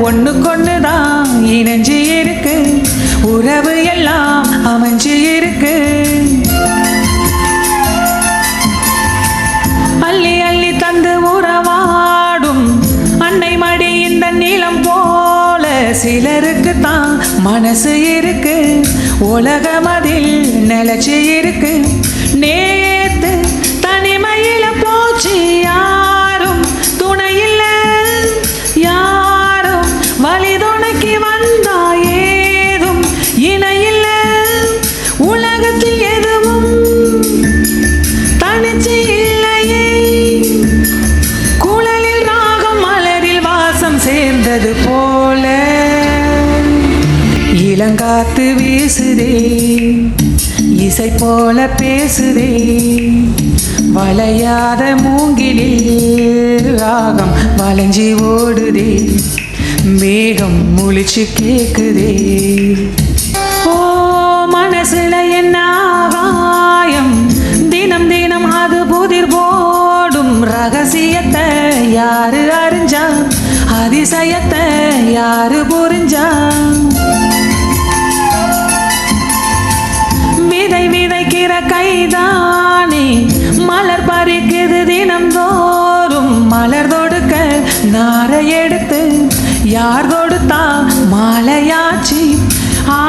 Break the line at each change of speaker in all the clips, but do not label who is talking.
ஒன்று கொண்டுதான் இணைஞ்சு இருக்கு. உறவு எல்லாம் அமைஞ்சு இருக்கு. அள்ளி அள்ளி தந்து உறவாடும் அன்னை மடி இந்த நீளம் போல சிலருக்கு தான் மனசு இருக்கு. உலகம் அதில் நிலச்சி இருக்கு. நே சேர்ந்தது போல. இளங்காத்து வீசுதே. இசை போல பேசுதே. வளையாத மூங்கிலே ராகம் வளைஞ்சி ஓடுதே. மேகம் முழிச்சு கேக்குதே. ஓ மனசுல என்ன ஆகாயம்? தினம் தினம் அது புதிர் போடும். ரகசியத்தை யாரு அறிஞ்சான் அதிசயத்தை யாரு புரிஞ்சா? விதை விதைக்கிற கைதானே மலர் பறிக்குது தினம் தோறும் மலர் தொடுக்க நாரை எடுத்து யார் தொடுத்தா? மாலையாச்சி. ஆ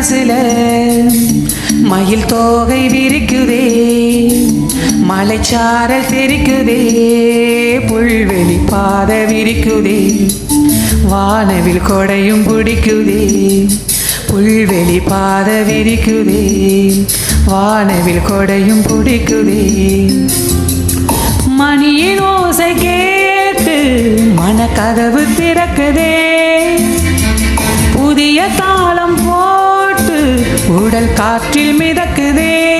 மனசுல மயில் தோகை விரிக்குதே மலைச்சாரல் தெரிக்குதே புல்வெளி பாத விரிக்குதே வானவில் கொடையும் பிடிக்குதே புல்வெளி பாத விரிக்குதே வானவில் கொடையும் பிடிக்குதே. மணியின் ஓசை கேட்டு மனக்கதவு திறக்குதே புதிய தாளம் உடல் காற்றில் மிதக்குதே.